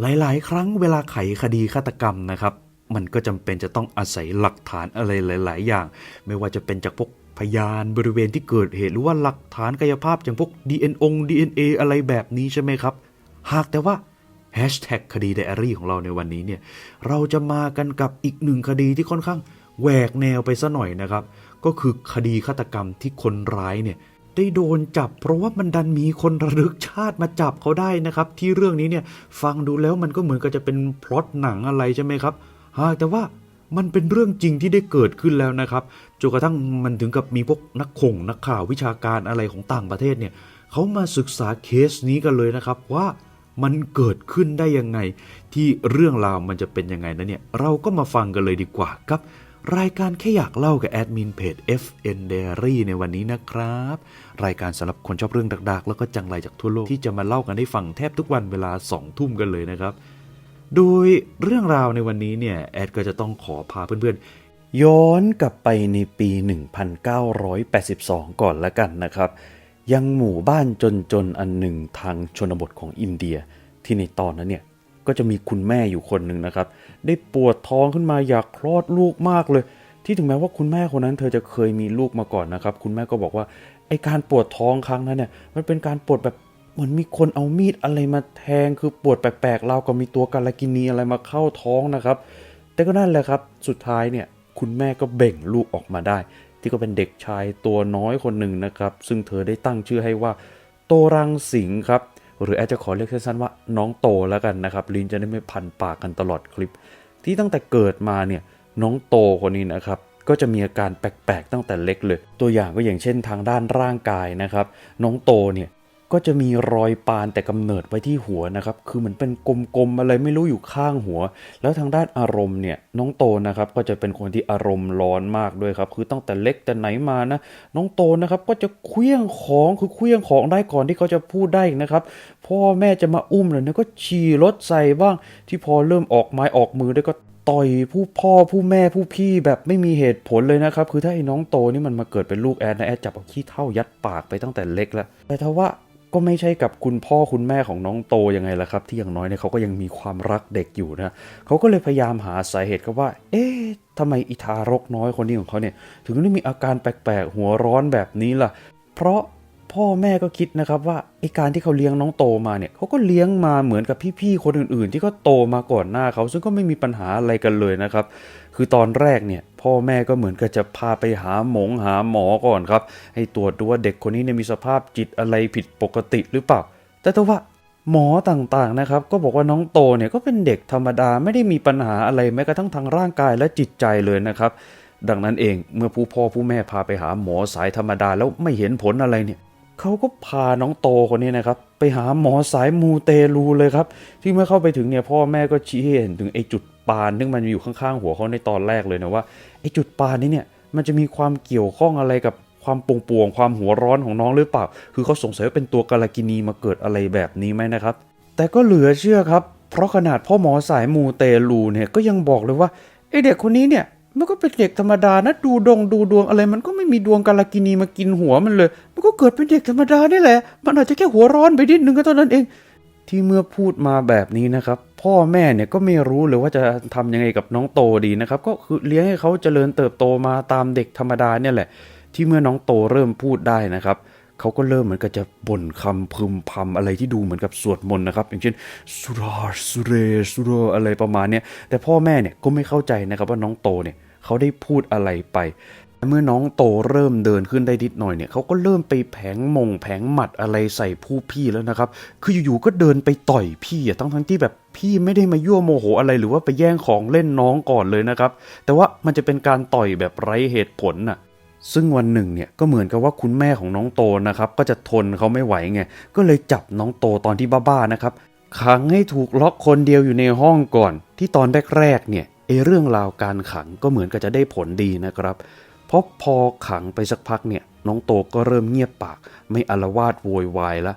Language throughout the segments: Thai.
หลาย ๆ ครั้งเวลาไขคดีฆาตกรรมนะครับ มันก็จำเป็นจะต้องอาศัยหลักฐานอะไรหลาย ๆ อย่าง ไม่ว่าจะเป็นจากพวกพยานบริเวณที่เกิดเหตุหรือว่าหลักฐานกายภาพอย่างพวก DNA DNA อะไรแบบนี้ใช่ไหมครับ หากแต่ว่าแฮชแท็กคดีไดอารี่ของเราในวันนี้เนี่ยเราจะมากันกับอีกหนึ่งคดีที่ค่อนข้างแหวกแนวไปซะหน่อยนะครับ ก็คือคดีฆาตกรรมที่คนร้ายเนี่ย ได้โดนจับ เพราะว่ามันดันมีคนระลึกชาติมาจับเขาได้นะครับ ที่เรื่องนี้เนี่ยฟังดูแล้วมันก็เหมือนกับจะเป็นพล็อตหนังอะไรใช่ไหมครับหาแต่ว่ามันเป็นเรื่องจริงที่ได้เกิดขึ้นแล้วนะครับจนกระทั่งมันถึงกับมีพวกนักข่งนักข่าววิชาการอะไรของต่างประเทศเนี่ยเขามาศึกษาเคสนี้กันเลยนะครับว่ามันเกิดขึ้นได้ยังไง ที่เรื่องราวมันจะเป็นยังไงนะเนี่ยเราก็มาฟังกันเลยดีกว่าครับ รายการแค่อยากเล่ากับแอดมินเพจ FN Diary ในวันนี้นะครับ รายการสำหรับคนชอบเรื่องดักๆ แล้วก็จังไรจากทั่วโลกที่จะมาเล่ากันให้ฟังแทบทุกวันเวลา 2 ทุ่มกันเลยนะครับ โดยเรื่องราวในวันนี้เนี่ย แอดก็จะต้องขอพาเพื่อนๆ ย้อนกลับไปในปี 1982 ก่อนละกันนะครับ ยังหมู่บ้านจนๆ อันหนึ่งทางชนบทของอินเดีย ที่ในตอนนั้นเนี่ย ก็จะมีคุณแม่อยู่คนหนึ่งนะครับ ได้ปวดท้องขึ้นมาอยากคลอดลูกมากเลย ที่ถึงแม้ว่าคุณแม่คนนั้น เธอจะเคยมีลูกมาก่อนนะครับ คุณแม่ก็บอกว่าไอการปวดท้องครั้งนั้นเนี่ยมันเป็นการปวดแบบเหมือนมีคนเอามีดอะไรมาแทงคือปวดแปลกๆเรากับมีตัวกาลกินีอะไรมาเข้าท้องนะครับ แต่ก็นั่นแหละครับสุดท้ายเนี่ยคุณแม่ก็เบ่งลูกออกมาได้ ที่ก็เป็นเด็กชายตัวน้อยคนหนึ่งนะครับ ซึ่งเธอได้ตั้งชื่อให้ว่า โตรังสิงครับ หรือแอดจะขอเรียกสั้นๆว่าน้องโตแล้วกันนะครับ ลินจะได้ไม่พันปากกันตลอดคลิป ที่ตั้งแต่เกิดมาเนี่ยน้องโตคนนี้นะครับก็จะมีอาการแปลกๆตั้งแต่เล็กเลย ตัวอย่างก็อย่างเช่นทางด้านร่างกายนะครับ น้องโตเนี่ย ก็จะมีรอยปานแต่กำเนิดไว้ที่หัวนะครับ คือเหมือนเป็นกลมๆอะไรไม่รู้อยู่ข้างหัว แล้วทางด้านอารมณ์เนี่ยน้องโตนะครับก็จะเป็นคนที่อารมณ์ร้อนมากด้วยครับ คือตั้งแต่เล็กแต่ไหนมานะ น้องโตนะครับก็จะเคลี้ยงของคือเคลี้ยงของได้ก่อนที่เขาจะพูดได้นะครับ พ่อแม่จะมาอุ้มเลยนะก็ฉี่รถใส่บ้าง ที่พอเริ่มออกไม้ออกมือได้ก็ต่อยผู้พ่อผู้แม่ผู้พี่แบบไม่มีเหตุผลเลยนะครับ คือถ้าไอ้น้องโตนี่มันมาเกิดเป็นลูกแอดนะแอดจับเอาขี้เท่ายัดปากไปตั้งแต่เล็กแล้วแต่ถ้าว่า ก็ไม่ใช่กับคุณพ่อคุณแม่ของน้องโตยังไงล่ะครับ ที่อย่างน้อยเนี่ยเขาก็ยังมีความรักเด็กอยู่นะเขาก็เลยพยายามหาสาเหตุครับว่า เอ๊ะทำไมอิทารกน้อยคนนี้ของเขาเนี่ย ถึงได้มีอาการแปลกๆ หัวร้อนแบบนี้ล่ะ เพราะพ่อแม่ก็คิดนะครับว่าไอการที่เขาเลี้ยงน้องโตมาเนี่ยเขาก็เลี้ยงมาเหมือนกับพี่ๆคนอื่นๆ ที่ก็โตมาก่อนหน้าเขาซึ่งก็ไม่มีปัญหาอะไรกันเลยนะครับ คือตอนแรกเนี่ย พ่อแม่ก็เหมือนกับจะพาไปหาหมงหาหมอก่อนครับ ให้ตรวจดูว่าเด็กคนนี้เนี่ยมีสภาพจิตอะไรผิดปกติหรือเปล่า แต่ถ้าว่าหมอต่างๆนะครับ ก็บอกว่าน้องโตเนี่ยก็เป็นเด็กธรรมดาไม่ได้มีปัญหาอะไรแม้กระทั่งทางร่างกายและจิตใจเลยนะครับ ดังนั้นเองเมื่อผู้พ่อผู้แม่พาไปหาหมอสายธรรมดาแล้วไม่เห็นผลอะไรเนี่ยเขาก็พาน้องโตคนนี้นะครับ ไปหาหมอสายมูเตลูเลยครับ ที่เมื่อเข้าไปถึงเนี่ยพ่อแม่ก็ชี้ให้เห็นถึงไอ้จุด ปานซึ่งมันอยู่ข้างๆหัวเขาในตอนแรกเลยนะว่าไอ้จุดปานนี้เนี่ยมันจะมีความเกี่ยวข้องอะไรกับความป่วงๆความหัวร้อนของน้องหรือเปล่า คือเขาสงสัยว่าเป็นตัวกาลกินีมาเกิดอะไรแบบนี้ไหมนะครับ แต่ก็เหลือเชื่อครับ เพราะขนาดพ่อหมอสายมูเตลูเนี่ยก็ยังบอกเลยว่าไอเด็กคนนี้เนี่ยมันก็เป็นเด็กธรรมดานะดูดงดูดวงอะไร มันก็ไม่มีดวงกาลกินีมากินหัวมันเลย มันก็เกิดเป็นเด็กธรรมดานี่แหละ มันอาจจะแค่หัวร้อนไปนิดนึงก็เท่านั้นเอง ที่เมื่อพูดมาแบบนี้นะครับ พ่อแม่เนี่ยก็ไม่รู้เลยว่าจะทำยังไงกับน้องโตดีนะครับ ก็คือเลี้ยงให้เขาเจริญเติบโตมาตามเด็กธรรมดาเนี่ยแหละ ที่เมื่อน้องโตเริ่มพูดได้นะครับเขาก็เริ่มเหมือนกับจะบ่นคำพึมพำอะไรที่ดูเหมือนกับสวดมนต์นะครับ อย่างเช่นสุราสุเรสุโรอะไรประมาณเนี้ยแต่พ่อแม่เนี่ยก็ไม่เข้าใจนะครับว่าน้องโตเนี่ยเขาได้พูดอะไรไป เมื่อน้องโตเริ่มเดินขึ้นได้นิดหน่อยเนี่ยเขาก็เริ่มไปแผงมงแผงหมัดอะไรใส่ผู้พี่แล้วนะครับ คืออยู่ๆก็เดินไปต่อยพี่อะทั้งทั้งที่แบบพี่ไม่ได้มายั่วโมโหอะไรหรือว่าไปแย่งของเล่นน้องก่อนเลยนะครับ แต่ว่ามันจะเป็นการต่อยแบบไร้เหตุผลน่ะซึ่งวันหนึ่งเนี่ยก็เหมือนกับว่าคุณแม่ของน้องโตนะครับ ก็จะทนเขาไม่ไหวไงก็เลยจับน้องโตตอนที่บ้าๆนะครับขังให้ถูกล็อกคนเดียวอยู่ในห้องก่อน ที่ตอนแรกๆเนี่ยไอเรื่องราวการขังก็เหมือนกับจะได้ผลดีนะครับ เพราะพอขังไปสักพักเนี่ยน้องโตก็เริ่มเงียบปาก ไม่อาละวาดโวยวายละ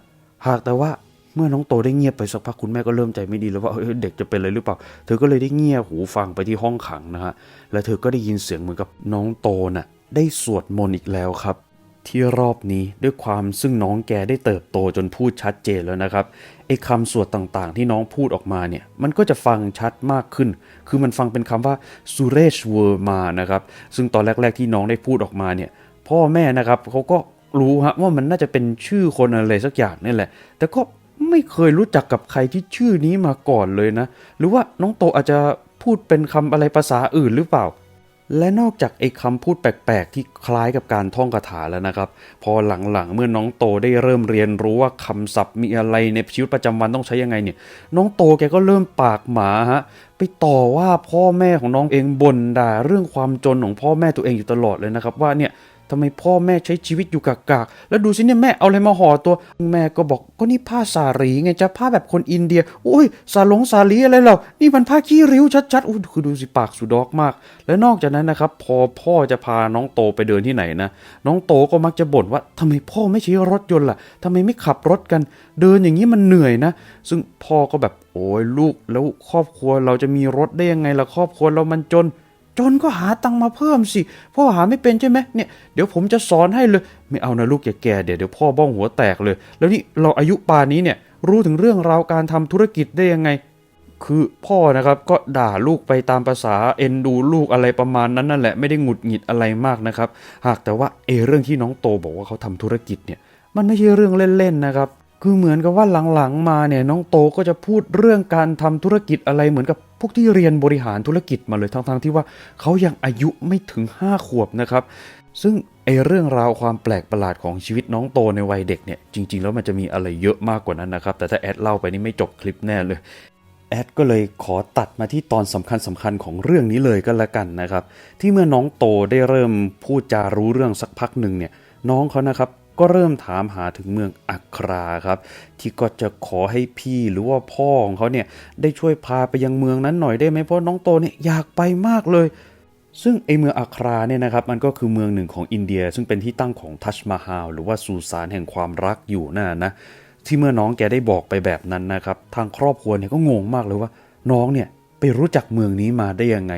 หากแต่ว่าเมื่อน้องโตได้เงียบไปสักพักคุณแม่ก็เริ่มใจไม่ดีแล้วว่าเด็กจะเป็นอะไรหรือเปล่า เธอก็เลยได้เงียบหูฟังไปที่ห้องขังนะฮะและเธอก็ได้ยินเสียงเหมือนกับน้องโตน่ะได้สวดมนต์อีกแล้วครับ ที่รอบนี้ด้วยความซึ่งน้องแกได้เติบโตจนพูดชัดเจนแล้วนะครับ ออ้คำสวดต่างๆ ที่น้องพูดออกมาเนี่ยมันก็จะฟังชัดมากขึ้น คือมันฟังเป็นคำว่าสุเรชเวอร์มานะครับ ซึ่งตอนแรก ๆที่น้องได้พูดออกมาเนี่ยพ่อแม่นะครับเขาก็รู้ฮะว่ามันน่าจะเป็นชื่อคนอะไรสักอย่างนี่แหละ แต่ก็ไม่เคยรู้จักกับใครที่ชื่อนี้มาก่อนเลยนะ หรือว่าน้องโตอาจจะพูดเป็นคำอะไรภาษาอื่นหรือเปล่า และนอกจากไอ้คำพูดแปลกๆ ที่คล้ายกับการท่องคาถาแล้วนะครับ พอหลังๆ เมื่อน้องโตได้เริ่มเรียนรู้ว่าคำศัพท์มีอะไรในชีวิตประจำวันต้องใช้ยังไงเนี่ย น้องโตแกก็เริ่มปากหมาฮะไปต่อว่าพ่อแม่ของน้องเองบ่นด่าเรื่องความจนของพ่อแม่ตัวเองอยู่ตลอดเลยนะครับ ว่าเนี่ย ทำไมพ่อแม่ใช้ชีวิตอยู่กากๆ แล้วดูสิเนี่ยแม่เอาอะไรมาห่อตัว แม่ก็บอกก็นี่ผ้าสารีไงจะผ้าแบบคนอินเดียโอ้ยสาลงสาลีอะไรเรานี่มันผ้าขี้ริ้วชัดๆอุ้ยคือดูสิปากสุดอกมาก และนอกจากนั้นนะครับ พอพ่อจะพาน้องโตไปเดินที่ไหนนะน้องโตก็มักจะบ่นว่าทำไมพ่อไม่ใช้รถยนต์ล่ะทำไมไม่ขับรถกัน เดินอย่างนี้มันเหนื่อยนะ ซึ่งพ่อก็แบบโอ้ยลูกแล้วครอบครัวเราจะมีรถได้ยังไงล่ะครอบครัวเรามันจน จนก็หาตังมาเพิ่มสิ พ่อหาไม่เป็นใช่ไหมเนี่ยเดี๋ยวผมจะสอนให้เลย ไม่เอานะลูกอย่าแก่เดี๋ยวเดี๋ยวพ่อบ้องหัวแตกเลย แล้วนี่เราอายุป่านนี้เนี่ยรู้ถึงเรื่องราวการทำธุรกิจได้ยังไง คือพ่อนะครับก็ด่าลูกไปตามภาษาเอ็นดูลูกอะไรประมาณนั้นนั่นแหละไม่ได้หงุดหงิดอะไรมากนะครับ หากแต่ว่าเอเรื่องที่น้องโตบอกว่าเขาทำธุรกิจเนี่ยมันไม่ใช่เรื่องเล่นๆนะครับ คือเหมือนกับว่าหลังๆมาเนี่ยน้องโตก็จะพูดเรื่องการทำธุรกิจอะไรเหมือนกับพวกที่เรียนบริหารธุรกิจมาเลยทั้งๆที่ว่าเขายังอายุไม่ถึง 5 ขวบนะครับ ซึ่งไอเรื่องราวความแปลกประหลาดของชีวิตน้องโตในวัยเด็กเนี่ยจริง ๆ แล้วมันจะมีอะไรเยอะมากกว่านั้นนะครับ แต่ถ้าแอดเล่าไปนี่ไม่จบคลิปแน่เลยแอดก็เลยขอตัดมาที่ตอนสำคัญสำคัญของเรื่องนี้เลยก็แล้วกันนะครับ ที่เมื่อน้องโตได้เริ่มพูดจารู้เรื่องสักพักหนึ่งเนี่ยน้องเขานะครับ ก็เริ่มถามหาถึงเมืองอัคราครับ ที่ก็จะขอให้พี่หรือว่าพ่อของเขาเนี่ยได้ช่วยพาไปยังเมืองนั้นหน่อยได้ไหมเพราะน้องโตเนี่ยอยากไปมากเลย ซึ่งไอเมืองอัคราเนี่ยนะครับมันก็คือเมืองหนึ่งของอินเดีย ซึ่งเป็นที่ตั้งของทัชมาฮาลหรือว่าสุสานแห่งความรักอยู่น่ะนะที่เมื่อน้องแกได้บอกไปแบบนั้นนะครับทางครอบครัวเนี่ยก็งงมากเลยว่า น้องเนี่ยไปรู้จักเมืองนี้มาได้ยังไง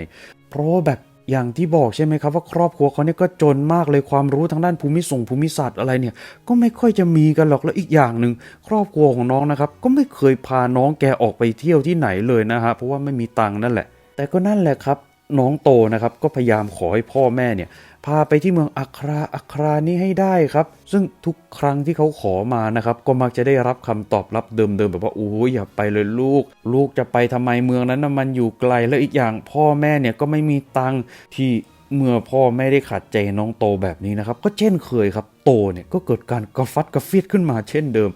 เพราะแบบ อย่างที่บอกใช่ไหมครับว่าครอบครัวเขาเนี่ยก็จนมากเลยความรู้ทางด้านภูมิส่งภูมิศาสตร์อะไรเนี่ย ก็ไม่ค่อยจะมีกันหรอกแล้วอีกอย่างหนึ่งครอบครัวของน้องนะครับ ก็ไม่เคยพาน้องแกออกไปเที่ยวที่ไหนเลยนะฮะเพราะว่าไม่มีตังค์นั่นแหละ แต่ก็นั่นแหละครับ น้องโตนะครับก็พยายามขอให้พ่อแม่เนี่ยพาไปที่เมืองอัคราอัครานี้ให้ได้ครับ ซึ่งทุกครั้งที่เขาขอมานะครับก็มักจะได้รับคำตอบรับเดิมๆแบบว่าโอ้ยอย่าไปเลยลูก ลูกจะไปทำไมเมืองนั้นนะมันอยู่ไกลแล้วอีกอย่างพ่อแม่เนี่ยก็ไม่มีตังค์ที่เมื่อพ่อไม่ได้ขัดใจน้องโตแบบนี้นะครับ ก็เช่นเคยครับโตเนี่ยก็เกิดการกระฟัดกระเฟียดขึ้นมาเช่นเดิม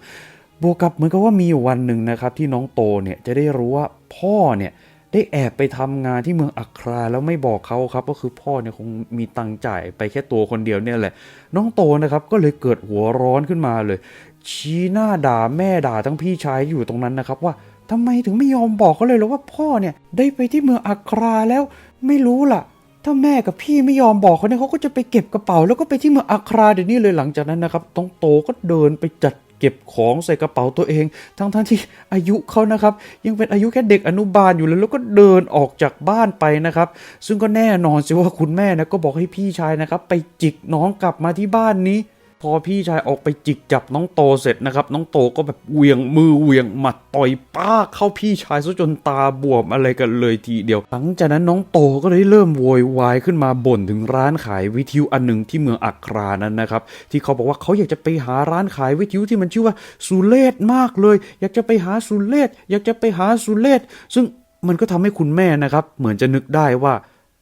บวกกับเหมือนกับว่ามีอยู่วันหนึ่งนะครับที่น้องโตเนี่ยจะได้รู้ว่าพ่อเนี่ย ได้แอบไปทำงานที่เมืองอัคราแล้วไม่บอกเขาครับ ก็คือพ่อเนี่ยคงมีตังค์จ่ายไปแค่ตัวคนเดียวเนี่ยแหละ น้องโตนะครับก็เลยเกิดหัวร้อนขึ้นมาเลย ชี้หน้าด่าแม่ด่าทั้งพี่ชายอยู่ตรงนั้นนะครับ ว่าทำไมถึงไม่ยอมบอกเขาเลยหรอว่าพ่อเนี่ยได้ไปที่เมืองอัคราแล้วไม่รู้ล่ะ ถ้าแม่กับพี่ไม่ยอมบอกเขาเนี่ยเขาก็จะไปเก็บกระเป๋า แล้วก็ไปที่เมืองอัคราเดี๋ยวนี้เลยหลังจากนั้นนะครับต้องโตก็เดินไปจัด เก็บของใส่กระเป๋าตัวเอง ทั้งทั้งที่อายุเขานะครับ ยังเป็นอายุแค่เด็กอนุบาลอยู่เลยแล้วก็เดินออกจากบ้านไปนะครับ ซึ่งก็แน่นอนสิว่าคุณแม่นะก็บอกให้พี่ชายนะครับ ไปจิกน้องกลับมาที่บ้านนี้ พอพี่ชายออกไปจิกจับน้องโตเสร็จนะครับ น้องโตก็แบบเหวียงมือเหวียงหมัดต่อยป้าเข้าพี่ชายซะจนตาบวมอะไรกันเลยทีเดียว หลังจากนั้นน้องโตก็เลยเริ่มโวยวายขึ้นมาบ่นถึงร้านขายวิทยุอันหนึ่งที่เมืองอัครานั้นนะครับที่เขาบอกว่าเขาอยากจะไปหาร้านขายวิทยุที่มันชื่อว่าสุเลศมากเลย อยากจะไปหาสุเลศอยากจะไปหาสุเลศซึ่งมันก็ทำให้คุณแม่นะครับ เหมือนจะนึกได้ว่า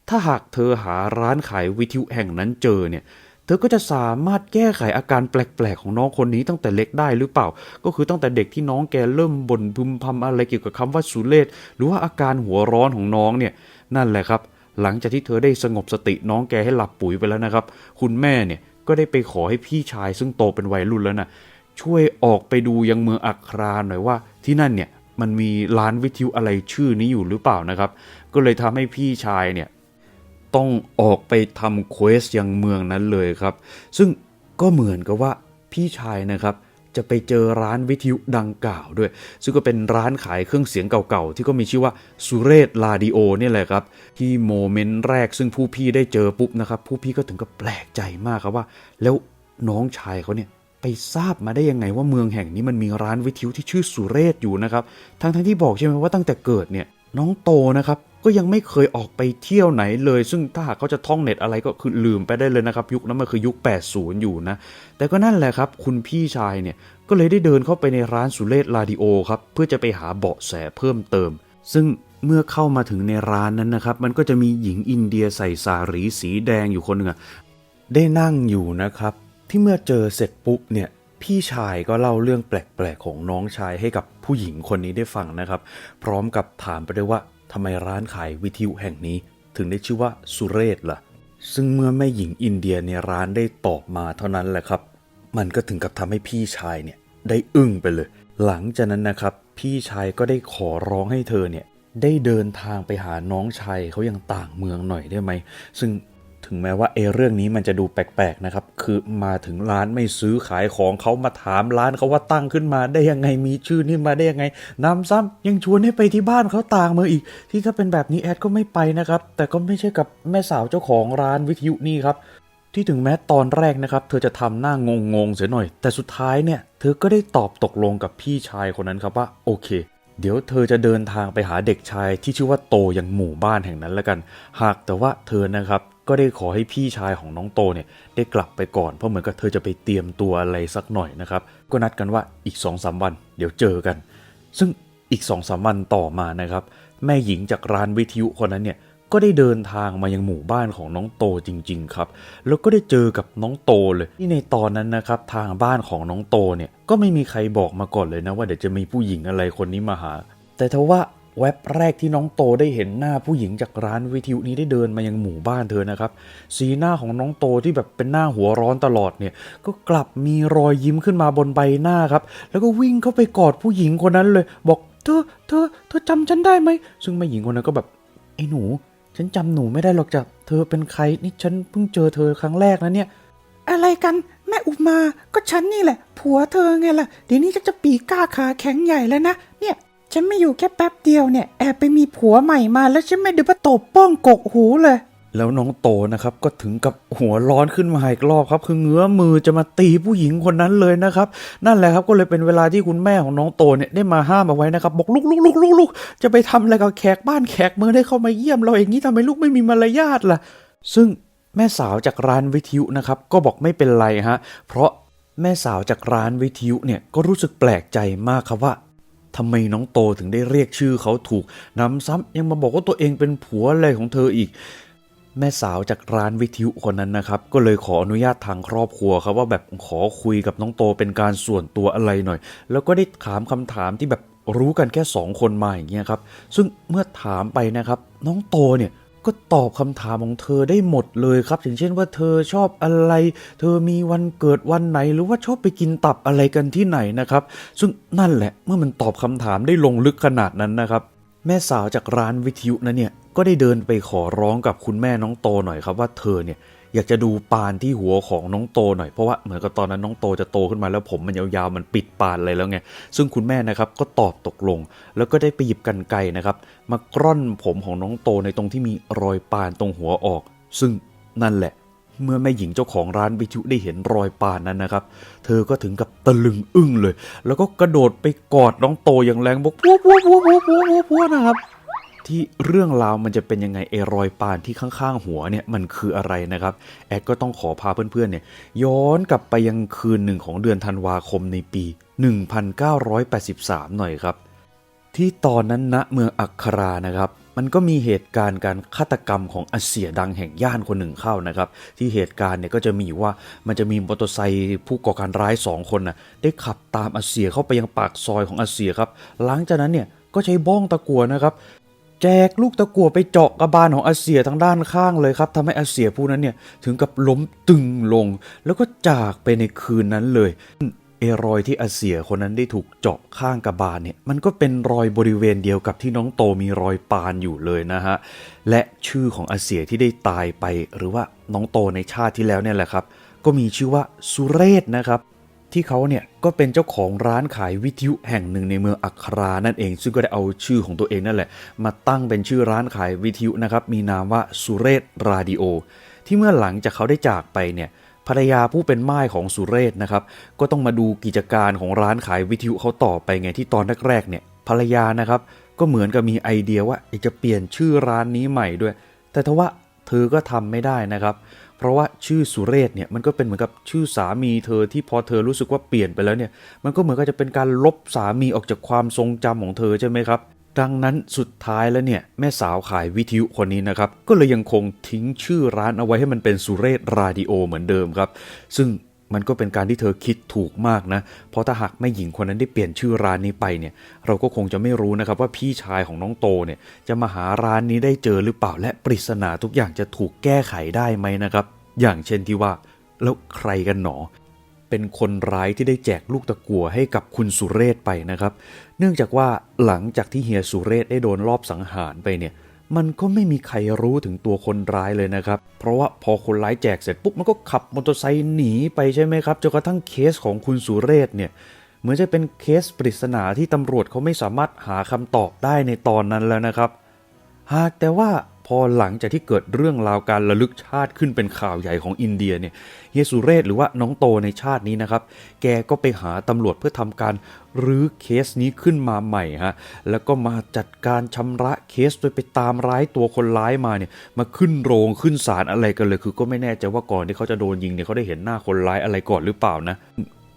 ถ้าหากเธอหาร้านขายวิทยุแห่งนั้นเจอเนี่ย เธอก็จะสามารถแก้ไขอาการแปลกๆของน้องคนนี้ตั้งแต่เล็กได้หรือเปล่า ก็คือตั้งแต่เด็กที่น้องแกเริ่มบ่นพึมพำอะไรเกี่ยวกับคำว่าสุเลศหรือว่าอาการหัวร้อนของน้องเนี่ยนั่นแหละครับ หลังจากที่เธอได้สงบสติน้องแกให้หลับปุ๋ยไปแล้วนะครับ คุณแม่เนี่ยก็ได้ไปขอให้พี่ชายซึ่งโตเป็นวัยรุ่นแล้วนะช่วยออกไปดูยังเมืองอัคราหน่อยว่า ที่นั่นเนี่ยมันมีร้านวิทยุอะไรชื่อนี้อยู่หรือเปล่านะครับ ก็เลยทำให้พี่ชายเนี่ย ต้องออกไปทำเควสยังเมืองนั้นเลยครับ ซึ่งก็เหมือนกับว่าพี่ชายนะครับจะไปเจอร้านวิทยุดังกล่าวด้วย ซึ่งก็เป็นร้านขายเครื่องเสียงเก่าๆ ที่ก็มีชื่อว่าสุเรศลาดิโอเนี่ยแหละครับ ที่โมเมนต์แรกซึ่งผู้พี่ได้เจอปุ๊บนะครับ ผู้พี่ก็ถึงกับแปลกใจมากครับว่า แล้วน้องชายเขาเนี่ยไปทราบมาได้ยังไงว่าเมืองแห่งนี้มันมีร้านวิทยุที่ชื่อสุเรศอยู่นะครับทั้งทั้งๆที่บอกใช่ไหมว่าตั้งแต่เกิดเนี่ยน้องโตนะครับ ก็ยังไม่เคยออกไปเที่ยวไหนเลย ซึ่งถ้าหากเขาจะท่องเน็ตอะไรก็คือลืมไปได้เลยนะครับ ยุคนั้นมันคือยุค 80 อยู่นะ แต่ก็นั่นแหละครับ คุณพี่ชายเนี่ย ก็เลยได้เดินเข้าไปในร้านสุเรศราดิโอครับ เพื่อจะไปหาเบาะแสเพิ่มเติม ซึ่งเมื่อเข้ามาถึงในร้านนั้นนะครับ มันก็จะมีหญิงอินเดียใส่สารีสีแดงอยู่คนหนึ่งอะได้นั่งอยู่นะครับ ที่เมื่อเจอเสร็จปุ๊บเนี่ยพี่ชายก็เล่าเรื่องแปลกๆของน้องชายให้กับผู้หญิงคนนี้ได้ฟังนะครับ พร้อมกับถามไปด้วยว่า ทำไมร้านขายวิทยุแห่งนี้ถึงได้ชื่อว่าสุเรศล่ะ ซึ่งเมื่อแม่หญิงอินเดียในร้านได้ตอบมาเท่านั้นแหละครับ มันก็ถึงกับทำให้พี่ชายเนี่ยได้อึ้งไปเลย หลังจากนั้นนะครับ พี่ชายก็ได้ขอร้องให้เธอเนี่ยได้เดินทางไปหาน้องชายเขายังต่างเมืองหน่อยได้ไหม ซึ่ง ถึงแม้ว่าเอเรื่องนี้มันจะดูแปลกๆนะครับ คือมาถึงร้านไม่ซื้อขายของเขามาถามร้านเขาว่าตั้งขึ้นมาได้ยังไงมีชื่อนี่มาได้ยังไงนำซ้ำยังชวนให้ไปที่บ้านเขาต่างมืออีก ที่ถ้าเป็นแบบนี้แอดก็ไม่ไปนะครับ แต่ก็ไม่ใช่กับแม่สาวเจ้าของร้านวิทยุนี่ครับที่ถึงแม้ตอนแรกนะครับ เธอจะทำหน้างงงๆเสียหน่อย แต่สุดท้ายเนี่ยเธอก็ได้ตอบตกลงกับพี่ชายคนนั้นครับว่าโอเคเดี๋ยวเธอจะเดินทางไปหาเด็กชายที่ชื่อว่าโตอยังหมู่บ้านแห่งนั้นแล้วกัน หากแต่ว่าเธอนะครับ ก็ได้ขอให้พี่ชายของน้องโตเนี่ยได้กลับไปก่อนเพราะเหมือนกับเธอจะไปเตรียมตัวอะไรสักหน่อยนะครับ ก็นัดกันว่าอีก2อสวัน เดี๋ยวเจอกัน ซึ่งอีก2อสวันต่อมานะครับ แม่หญิงจากร้านวิทยุคนนั้นเนี่ยก็ได้เดินทางมายังหมู่บ้านของน้องโตจริง ๆ ครับ แล้วก็ได้เจอกับน้องโตเลยที่ในตอนนั้นนะครับทางบ้านของน้องโตเนี่ยก็ไม่มีใครบอกมาก่อนเลยนะว่าเดี๋ยวจะมีผู้หญิงอะไรคนนี้มาหา แต่ทว่า แว็บแรกที่น้องโตได้เห็นหน้าผู้หญิงจากร้านวิทยุนี้ได้เดินมายังหมู่บ้านเธอนะครับ สีหน้าของน้องโตที่แบบเป็นหน้าหัวร้อนตลอดเนี่ย ก็กลับมีรอยยิ้มขึ้นมาบนใบหน้าครับ แล้วก็วิ่งเข้าไปกอดผู้หญิงคนนั้นเลย บอกเธอเธอเธอจำฉันได้ไหม ซึ่งแม่หญิงคนนั้นก็แบบไอ้หนู ฉันจำหนูไม่ได้หรอกจ้ะเธอเป็นใครนี่ฉันเพิ่งเจอเธอครั้งแรกนะเนี่ยอะไรกันแม่อุมาก็ฉันนี่แหละ ผัวเธอไงล่ะเดี๋ยวนี้ก็จะปีก้าขาแข็งใหญ่แล้วนะเนี่ย ฉันไม่อยู่แค่แป๊บเดียวเนี่ยแอบไปมีผัวใหม่มาแล้วฉันไม่ได้มาตบป้องกกหูเลย แล้วน้องโตนะครับก็ถึงกับหัวร้อนขึ้นมาอีกรอบครับ คือเงื้อมือจะมาตีผู้หญิงคนนั้นเลยนะครับ นั่นแหละครับก็เลยเป็นเวลาที่คุณแม่ของน้องโตเนี่ยได้มาห้ามเอาไว้นะครับบอกลูกลูกลูกลูกลูกจะไปทำอะไรกับแขกบ้านแขกเมืองได้เข้ามาเยี่ยมเราอย่างนี้ทำไมลูกไม่มีมารยาทล่ะ ซึ่งแม่สาวจากร้านวิทยุนะครับก็บอกไม่เป็นไรฮะเพราะแม่สาวจากร้านวิทยุเนี่ยก็รู้สึกแปลกใจมากครับว่า ทำไมน้องโตถึงได้เรียกชื่อเขาถูกนำซ้ำยังมาบอกว่าตัวเองเป็นผัวอะไรของเธออีก แม่สาวจากร้านวิทยุคนนั้นนะครับ ก็เลยขออนุญาตทางครอบครัวครับว่าแบบขอคุยกับน้องโตเป็นการส่วนตัวอะไรหน่อย แล้วก็ได้ถามคำถามที่แบบรู้กันแค่สองคนมาอย่างเงี้ยครับ ซึ่งเมื่อถามไปนะครับ น้องโตเนี่ย ก็ตอบคำถามของเธอได้หมดเลยครับ อย่างเช่นว่าเธอชอบอะไร เธอมีวันเกิดวันไหน หรือว่าชอบไปกินตับอะไรกันที่ไหนนะครับ ซึ่งนั่นแหละเมื่อมันตอบคำถามได้ลงลึกขนาดนั้นนะครับ แม่สาวจากร้านวิทยุนั้นเนี่ยก็ได้เดินไปขอร้องกับคุณแม่น้องโตหน่อยครับว่าเธอเนี่ย อยากจะดูปานที่หัวของน้องโตหน่อยเพราะว่าเหมือนกับตอนนั้นน้องโตจะโตขึ้นมาแล้วผมมันยาวๆมันปิดปานอะไรแล้วไงซึ่งคุณแม่นะครับก็ตอบตกลง แล้วก็ได้ไปหยิบกันไกนะครับ มากร่อนผมของน้องโตในตรงที่มีรอยปานตรงหัวออก ซึ่งนั่นแหละ เมื่อแม่หญิงเจ้าของร้านวิทยุได้เห็นรอยปานนั้นนะครับ เธอก็ถึงกับตะลึงอึ้งเลย แล้วก็กระโดดไปกอดน้องโตอย่างแรงบอกพัวพัวพัวพัวพัวพัวนะครับ ที่เรื่องราวมันจะเป็นยังไงเอรอยปานที่ข้างๆหัวเนี่ยมันคืออะไรนะครับแอดก็ต้องขอพาเพื่อนๆเนี่ยย้อนกลับไปยังคืนหนึ่งของเดือนธันวาคมในปี 1983 หน่อยครับ ที่ตอนนั้นณเมืองอัครานะครับมันก็มีเหตุการณ์การฆาตกรรมของอาเซียดังแห่งย่านคนหนึ่งเข้านะครับ ที่เหตุการณ์เนี่ยก็จะมีว่ามันจะมีมอเตอร์ไซค์ผู้ก่อการร้ายสองคนนะได้ขับตามอาเซียเข้าไปยังปากซอยของอาเซียครับ หลังจากนั้นเนี่ยก็ใช้บ้องตะกัวนะครับ แจกลูกตะกั่วไปเจาะกระบาลของอาเซียทางด้านข้างเลยครับทำให้อาเซียผู้นั้นเนี่ยถึงกับล้มตึงลง แล้วก็จากไปในคืนนั้นเลยเอรอยที่อาเซียคนนั้นได้ถูกเจาะข้างกระบาลเนี่ยมันก็เป็นรอยบริเวณเดียวกับที่น้องโตมีรอยปานอยู่เลยนะฮะและชื่อของอาเซียที่ได้ตายไป หรือว่าน้องโตในชาติที่แล้วเนี่ยแหละครับ ก็มีชื่อว่าสุเรศนะครับ ที่เขาเนี่ยก็เป็นเจ้าของร้านขายวิทยุแห่งหนึ่งในเมืองอัครานั่นเอง ซึ่งก็ได้เอาชื่อของตัวเองนั่นแหละ มาตั้งเป็นชื่อร้านขายวิทยุนะครับ มีนามว่าสุเรศราดิโอ ที่เมื่อหลังจากเขาได้จากไปเนี่ยภรรยาผู้เป็นม่ายของสุเรศนะครับ ก็ต้องมาดูกิจการของร้านขายวิทยุเขาต่อไปไงที่ตอนแรกๆเนี่ยภรรยานะครับ ก็เหมือนกับมีไอเดียว่าจะเปลี่ยนชื่อร้านนี้ใหม่ด้วย แต่ทว่าเธอก็ทำไม่ได้นะครับ เพราะว่าชื่อสุเรศเนี่ยมันก็เป็นเหมือนกับชื่อสามีเธอที่พอเธอรู้สึกว่าเปลี่ยนไปแล้วเนี่ยมันก็เหมือนกับจะเป็นการลบสามีออกจากความทรงจำของเธอใช่ไหมครับดังนั้นสุดท้ายแล้วเนี่ยแม่สาวขายวิทยุคนนี้นะครับก็เลยยังคงทิ้งชื่อร้านเอาไว้ให้มันเป็นสุเรศราดิโอเหมือนเดิมครับ ซึ่ง มันก็เป็นการที่เธอคิดถูกมากนะ เพราะถ้าหากแม่หญิงคนนั้นได้เปลี่ยนชื่อร้านนี้ไปเนี่ย เราก็คงจะไม่รู้นะครับว่าพี่ชายของน้องโตเนี่ยจะมาหาร้านนี้ได้เจอหรือเปล่าและปริศนาทุกอย่างจะถูกแก้ไขได้ไหมนะครับ อย่างเช่นที่ว่า แล้วใครกันหนอ เป็นคนร้ายที่ได้แจกลูกตะกัวให้กับคุณสุเรศไปนะครับ เนื่องจากว่าหลังจากที่เฮียสุเรศได้โดนลอบสังหารไปเนี่ย มันก็ไม่มีใครรู้ถึงตัวคนร้ายเลยนะครับ เพราะว่าพอคนร้ายแจกเสร็จปุ๊บมันก็ขับมอเตอร์ไซค์หนีไปใช่ไหมครับจนกระทั่งเคสของคุณสุเรศเนี่ยเหมือนจะเป็นเคสปริศนาที่ตำรวจเขาไม่สามารถหาคำตอบได้ในตอนนั้นแล้วนะครับ หากแต่ว่า พอหลังจากที่เกิดเรื่องราวการระลึกชาติขึ้นเป็นข่าวใหญ่ของอินเดียเนี่ยเยสุเรศหรือว่าน้องโตในชาตินี้นะครับ แกก็ไปหาตำรวจเพื่อทำการรื้อเคสนี้ขึ้นมาใหม่ฮะแล้วก็มาจัดการชำระเคสโดยไปตามร้ายตัวคนร้ายมาเนี่ยมาขึ้นโรงขึ้นศาลอะไรกันเลย คือก็ไม่แน่ใจว่าก่อนที่เขาจะโดนยิงเนี่ยเขาได้เห็นหน้าคนร้ายอะไรก่อนหรือเปล่านะ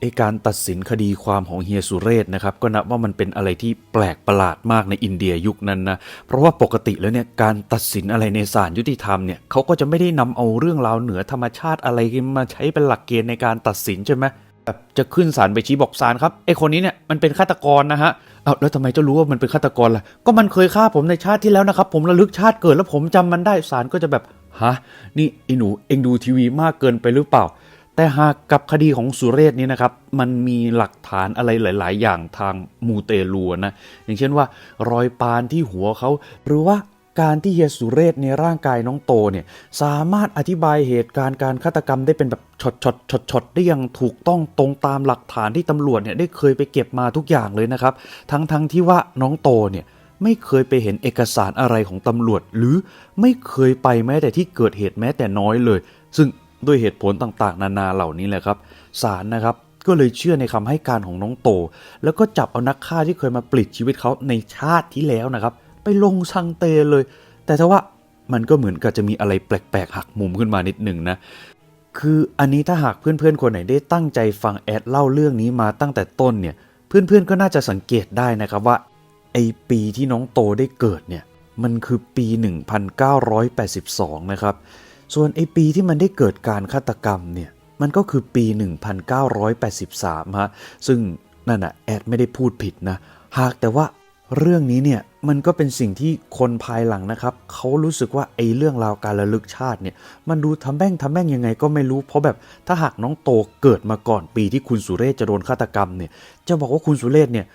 ไอการตัดสินคดีความของเฮียสุเรศนะครับก็นับว่ามันเป็นอะไรที่แปลกประหลาดมากในอินเดียยุคนั้นนะเพราะว่าปกติแล้วเนี่ยการตัดสินอะไรในศาลยุติธรรมเนี่ยเขาก็จะไม่ได้นำเอาเรื่องราวเหนือธรรมชาติอะไรมาใช้เป็นหลักเกณฑ์ในการตัดสินใช่ไหมแบบจะขึ้นศาลไปชี้บอกศาลครับไอคนนี้เนี่ยมันเป็นฆาตกรนะฮะเอาแล้วทำไมจะรู้ว่ามันเป็นฆาตกรล่ะก็มันเคยฆ่าผมในชาติที่แล้วนะครับผมระลึกชาติเกิดแล้วผมจำมันได้ศาลก็จะแบบฮะนี่ไอหนูเองดูทีวีมากเกินไปหรือเปล่า แต่หากกับคดีของสุเรศนี้นะครับมันมีหลักฐานอะไรหลาย ๆ อย่างทางมูเตลูนะอย่างเช่นว่ารอยปานที่หัวเขา หรือว่าการที่เฮียสุเรศในร่างกายน้องโตเนี่ยสามารถอธิบายเหตุการณ์การฆาตกรรมได้เป็นแบบช็อตช็อตช็อตช็อตได้อย่างถูกต้องตรงตามหลักฐานที่ตำรวจเนี่ยได้เคยไปเก็บมาทุกอย่างเลยนะครับ ทั้งทั้งที่ว่าน้องโตเนี่ยไม่เคยไปเห็นเอกสารอะไรของตำรวจ หรือไม่เคยไปแม้แต่ที่เกิดเหตุแม้แต่น้อยเลย ซึ่ง ด้วยเหตุผลต่างๆ นานาเหล่านี้แหละครับศาลนะครับก็เลยเชื่อในคำให้การของน้องโต แล้วก็จับเอานักฆ่าที่เคยมาปลิดชีวิตเขาในชาติที่แล้วนะครับ ไปลงชังเตเลย แต่ถ้าว่ามันก็เหมือนกับจะมีอะไรแปลกๆ หักมุมขึ้นมานิดหนึ่งนะ คืออันนี้ถ้าหากเพื่อนๆ คนไหนได้ตั้งใจฟังแอดเล่าเรื่องนี้มาตั้งแต่ต้นเนี่ย เพื่อนๆ ก็น่าจะสังเกตได้นะครับว่าไอปีที่น้องโตได้เกิดเนี่ย มันคือปี 1982 นะครับ ส่วนไอปีที่มันได้เกิดการฆาตกรรมเนี่ยมันก็คือปี 1983 ฮะ ซึ่งนั่นน่ะแอดไม่ได้พูดผิดนะ หากแต่ว่าเรื่องนี้เนี่ยมันก็เป็นสิ่งที่คนภายหลังนะครับเขารู้สึกว่าไอ้เรื่องราวการระลึกชาติเนี่ยมันดูทำแม่งทำแม่งยังไงก็ไม่รู้ เพราะแบบถ้าหากน้องโตเกิดมาก่อนปีที่คุณสุเรศจะโดนฆาตกรรมเนี่ยจะบอกว่าคุณสุเรศเนี่ย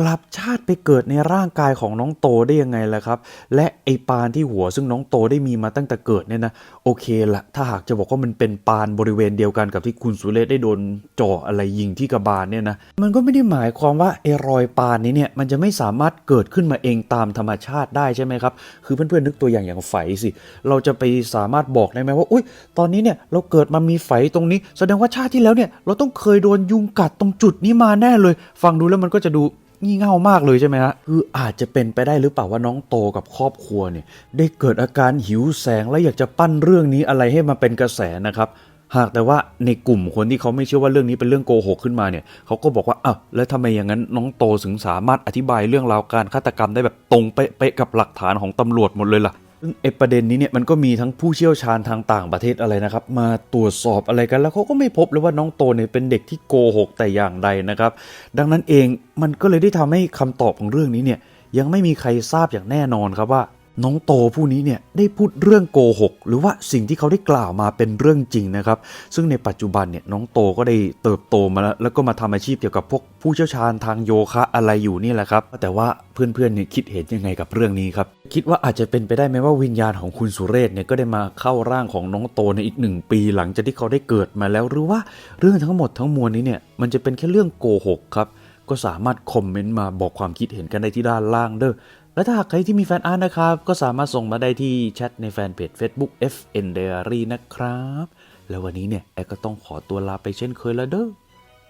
กลับชาติไปเกิดในร่างกายของน้องโตได้ยังไงล่ะครับ และไอปานที่หัวซึ่งน้องโตได้มีมาตั้งแต่เกิดเนี่ยนะโอเคละถ้าหากจะบอกว่ามันเป็นปานบริเวณเดียวกันกับที่คุณสุเรศได้โดนจ่ออะไรยิงที่กระบาลเนี่ยนะมันก็ไม่ได้หมายความว่าไอรอยปานนี้เนี่ยมันจะไม่สามารถเกิดขึ้นมาเองตามธรรมชาติได้ใช่ไหมครับคือเพื่อนๆนึกตัวอย่างอย่างไฝสิ เราจะไปสามารถบอกได้ไหมว่าอุ้ยตอนนี้เนี่ยเราเกิดมามีไฝตรงนี้ แสดงว่าชาติที่แล้วเนี่ยเราต้องเคยโดนยุงกัดตรงจุดนี้มาแน่เลย ฟังดูแล้วมันก็จะดู งี่เง่ามากเลยใช่ไหมฮะคืออาจจะเป็นไปได้หรือเปล่าว่าน้องโตกับครอบครัวเนี่ยได้เกิดอาการหิวแสงและอยากจะปั้นเรื่องนี้อะไรให้มาเป็นกระแสนะครับหากแต่ว่าในกลุ่มคนที่เขาไม่เชื่อว่าเรื่องนี้เป็นเรื่องโกหกขึ้นมาเนี่ยเขาก็บอกว่าอ้าวแล้วทำไมอย่างนั้นน้องโตถึงสามารถอธิบายเรื่องราวการฆาตกรรมได้แบบตรงเป๊ะๆกับหลักฐานของตำรวจหมดเลยล่ะ ซึ่งไอประเด็นนี้เนี่ยมันก็มีทั้งผู้เชี่ยวชาญทางต่างประเทศอะไรนะครับ มาตรวจสอบอะไรกัน แล้วเขาก็ไม่พบเลยว่าน้องโตเนี่ยเป็นเด็กที่โกหกแต่อย่างใดนะครับ ดังนั้นเองมันก็เลยได้ทำให้คำตอบของเรื่องนี้เนี่ยยังไม่มีใครทราบอย่างแน่นอนครับว่า น้องโตผู้นี้เนี่ยได้พูดเรื่องโกหก หรือว่าสิ่งที่เขาได้กล่าวมาเป็นเรื่องจริงนะครับ ซึ่งในปัจจุบันเนี่ยน้องโตก็ได้เติบโตมาแล้วแล้วก็มาทำอาชีพเกี่ยวกับพวกผู้เชี่ยวชาญทางโยคะอะไรอยู่นี่แหละครับ แต่ว่าเพื่อนๆเนี่ยคิดเห็นยังไงกับเรื่องนี้ครับ คิดว่าอาจจะเป็นไปได้ไหมว่าวิญญาณของคุณสุเรศเนี่ยก็ได้มาเข้าร่างของน้องโตในอีกหนึ่งปี หลังจากที่เขาได้เกิดมาแล้วหรือว่าเรื่องทั้งหมดทั้งมวลนี้เนี่ยมันจะเป็นแค่เรื่องโกหกครับก็สามารถคอมเมนต์มาบอกความคิดเห็นกันได้ที่ด้านล่างเด้อ และถ้าหากใครที่มีแฟนอาร์ตนะครับ ก็สามารถส่งมาได้ที่แชทในแฟนเพจ Facebook FN Diary นะครับ แล้ววันนี้เนี่ยแอร์ก็ต้องขอตัวลาไปเช่นเคยแล้วเด้อ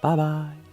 บ๊ายบาย